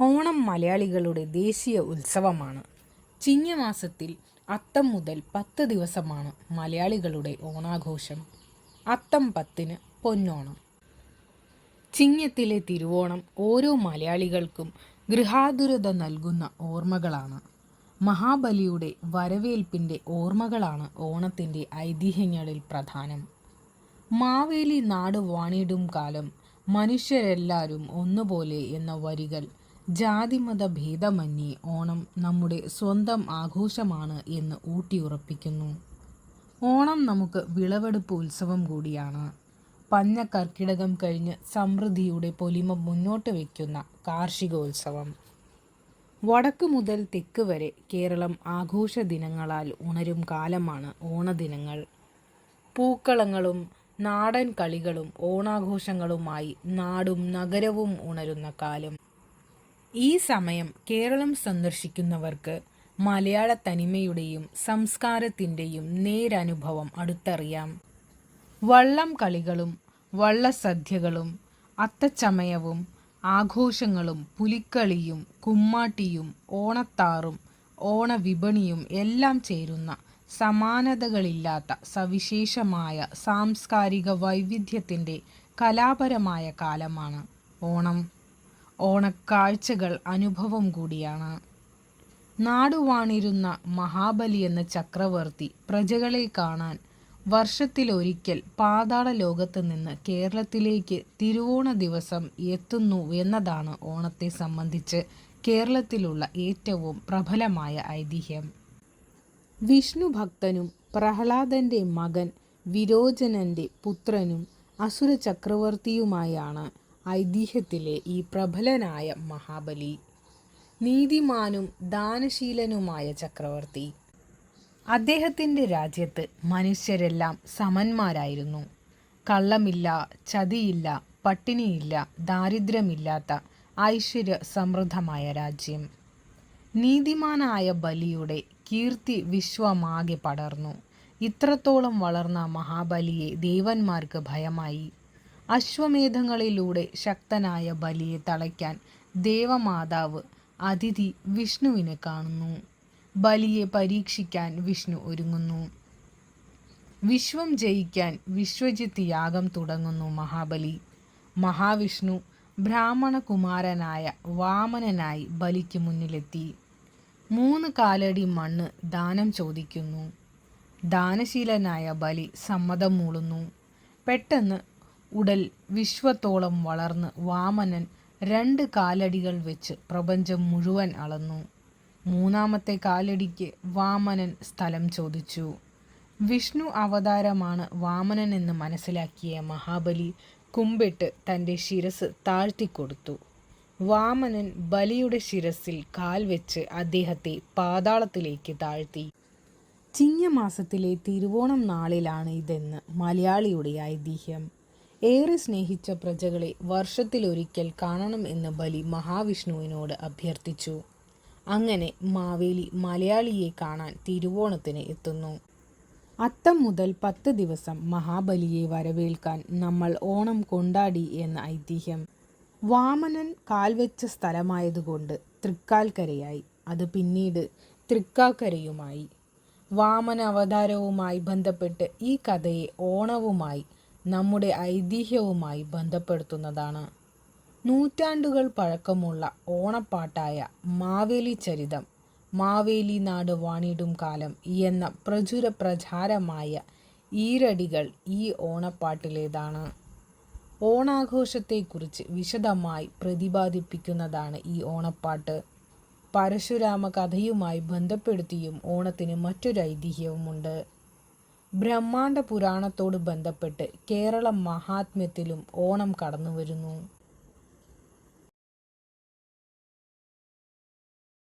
ഓണം മലയാളികളുടെ ദേശീയ ഉത്സവമാണ്. ചിങ്ങമാസത്തിൽ അത്തം മുതൽ പത്ത് ദിവസമാണ് മലയാളികളുടെ ഓണാഘോഷം. അത്തം പത്തിന് പൊന്നോണം. ചിങ്ങത്തിലെ തിരുവോണം ഓരോ മലയാളികൾക്കും ഗൃഹാതുരത നൽകുന്ന ഓർമ്മകളാണ്. മഹാബലിയുടെ വരവേൽപ്പിന്റെ ഓർമ്മകളാണ് ഓണത്തിന്റെ ഐതിഹ്യങ്ങളിൽ പ്രധാനം. മാവേലി നാട് വാണിടും കാലം മനുഷ്യരെല്ലാവരും ഒന്നുപോലെ എന്ന വരികൾ ജാതിമത ഭേദമന്യേ ഓണം നമ്മുടെ സ്വന്തം ആഘോഷമാണ് എന്ന് ഊട്ടിയുറപ്പിക്കുന്നു. ഓണം നമുക്ക് വിളവെടുപ്പ് ഉത്സവം കൂടിയാണ്. പഞ്ഞ കർക്കിടകം കഴിഞ്ഞ് സമൃദ്ധിയുടെ പൊലിമ മുന്നോട്ട് വയ്ക്കുന്ന കാർഷികോത്സവം. വടക്ക് മുതൽ തെക്ക് വരെ കേരളം ആഘോഷ ദിനങ്ങളാൽ ഉണരും കാലമാണ് ഓണദിനങ്ങൾ. പൂക്കളങ്ങളും നാടൻ കളികളും ഓണാഘോഷങ്ങളുമായി നാടും നഗരവും ഉണരുന്ന കാലം. ഈ സമയം കേരളം സന്ദർശിക്കുന്നവർക്ക് മലയാള തനിമയുടെയും സംസ്കാരത്തിന്റെയും നേരനുഭവം അടുത്തറിയാം. വള്ളം കളികളും വള്ളസദ്യകളും അത്തച്ചമയവും ആഘോഷങ്ങളും പുലിക്കളിയും കുമ്മാട്ടിയും ഓണത്താറും ഓണവിപണിയും എല്ലാം ചേരുന്ന സമാനതകളില്ലാത്ത സവിശേഷമായ സാംസ്കാരിക വൈവിധ്യത്തിന്റെ കലാപരമായ കാലമാണ് ഓണം. ഓണക്കാഴ്ചകൾ അനുഭവം കൂടിയാണ്. നാടുവാണിരുന്ന മഹാബലി എന്ന ചക്രവർത്തി പ്രജകളെ കാണാൻ വർഷത്തിലൊരിക്കൽ പാതാള ലോകത്ത് നിന്ന് കേരളത്തിലേക്ക് തിരുവോണ ദിവസം എത്തുന്നു എന്നതാണ് ഓണത്തെ സംബന്ധിച്ച് കേരളത്തിലുള്ള ഏറ്റവും പ്രബലമായ ഐതിഹ്യം. വിഷ്ണു ഭക്തനും പ്രഹ്ലാദന്റെ മകൻ വിരോചനന്റെ പുത്രനും അസുര ചക്രവർത്തിയുമായാണ് ഐതിഹ്യത്തിലെ ഈ പ്രബലനായ മഹാബലി നീതിമാനും ദാനശീലനുമായ ചക്രവർത്തി. അദ്ദേഹത്തിന്റെ രാജ്യത്ത് മനുഷ്യരെല്ലാം സമന്മാരായിരുന്നു. കള്ളമില്ല ചതിയില്ല പട്ടിണിയില്ല ദാരിദ്ര്യമില്ലാത്ത ഐശ്വര്യ സമൃദ്ധമായ രാജ്യം. നീതിമാനായ ബലിയുടെ കീർത്തി വിശ്വമാകെ പടർന്നു. ഇത്രത്തോളം വളർന്ന മഹാബലിയെ ദേവന്മാർക്ക് ഭയമായി. അശ്വമേധങ്ങളിലൂടെ ശക്തനായ ബലിയെ തളയ്ക്കാൻ ദേവമാതാവ് അതിഥി വിഷ്ണുവിനെ കാണുന്നു. ബലിയെ പരീക്ഷിക്കാൻ വിഷ്ണു ഒരുങ്ങുന്നു. വിശ്വം ജയിക്കാൻ വിശ്വജിത്ത് യാഗം തുടങ്ങുന്നു മഹാബലി. മഹാവിഷ്ണു ബ്രാഹ്മണകുമാരനായ വാമനനായി ബലിക്ക് മുന്നിലെത്തി. മൂന്ന് കാലടി മണ്ണ് ദാനം ചോദിക്കുന്നു. ദാനശീലനായ ബലി സമ്മതം മൂളുന്നു. പെട്ടെന്ന് ഉടൽ വിശ്വത്തോളം വളർന്ന് വാമനൻ രണ്ട് കാലടികൾ വെച്ച് പ്രപഞ്ചം മുഴുവൻ അളന്നു. മൂന്നാമത്തെ കാലടിക്ക് വാമനൻ സ്ഥലം ചോദിച്ചു. വിഷ്ണു അവതാരമാണ് വാമനൻ എന്ന് മനസ്സിലാക്കിയ മഹാബലി കുമ്പിട്ട് തന്റെ ശിരസ് താഴ്ത്തിക്കൊടുത്തു. വാമനൻ ബലിയുടെ ശിരസിൽ കാൽ വെച്ച് അദ്ദേഹത്തെ പാതാളത്തിലേക്ക് താഴ്ത്തി. ചിങ്ങമാസത്തിലെ തിരുവോണം നാളിലാണ് ഇതെന്ന് മലയാളിയുടെ ഐതിഹ്യം. ഏറെ സ്നേഹിച്ച പ്രജകളെ വർഷത്തിലൊരിക്കൽ കാണണം എന്ന് ബലി മഹാവിഷ്ണുവിനോട് അഭ്യർത്ഥിച്ചു. അങ്ങനെ മാവേലി മലയാളിയെ കാണാൻ തിരുവോണത്തിന് എത്തുന്നു. അത്തം മുതൽ പത്ത് ദിവസം മഹാബലിയെ വരവേൽക്കാൻ നമ്മൾ ഓണം കൊണ്ടാടി എന്ന ഐതിഹ്യം. വാമനൻ കാൽവെച്ച സ്ഥലമായതുകൊണ്ട് തൃക്കാൽക്കരയായി. അത് പിന്നീട് തൃക്കാക്കരയുമായി. വാമന അവതാരവുമായി ബന്ധപ്പെട്ട് ഈ കഥയെ ഓണവുമായി നമ്മുടെ ഐതിഹ്യവുമായി ബന്ധപ്പെടുത്തുന്നതാണ്. നൂറ്റാണ്ടുകൾ പഴക്കമുള്ള ഓണപ്പാട്ടായ മാവേലി ചരിതം മാവേലി നാട് വാണിടും കാലം എന്ന പ്രചുര പ്രചാരമായ ഈരടികൾ ഈ ഓണപ്പാട്ടിലേതാണ്. ഓണാഘോഷത്തെക്കുറിച്ച് വിശദമായി പ്രതിപാദിപ്പിക്കുന്നതാണ് ഈ ഓണപ്പാട്ട്. പരശുരാമ കഥയുമായി ബന്ധപ്പെടുത്തിയും ഓണത്തിന് മറ്റൊരു ഐതിഹ്യവുമുണ്ട്. ബ്രഹ്മാണ്ഡ പുരാണത്തോട് ബന്ധപ്പെട്ട് കേരള മഹാത്മ്യത്തിലും ഓണം കടന്നു വരുന്നു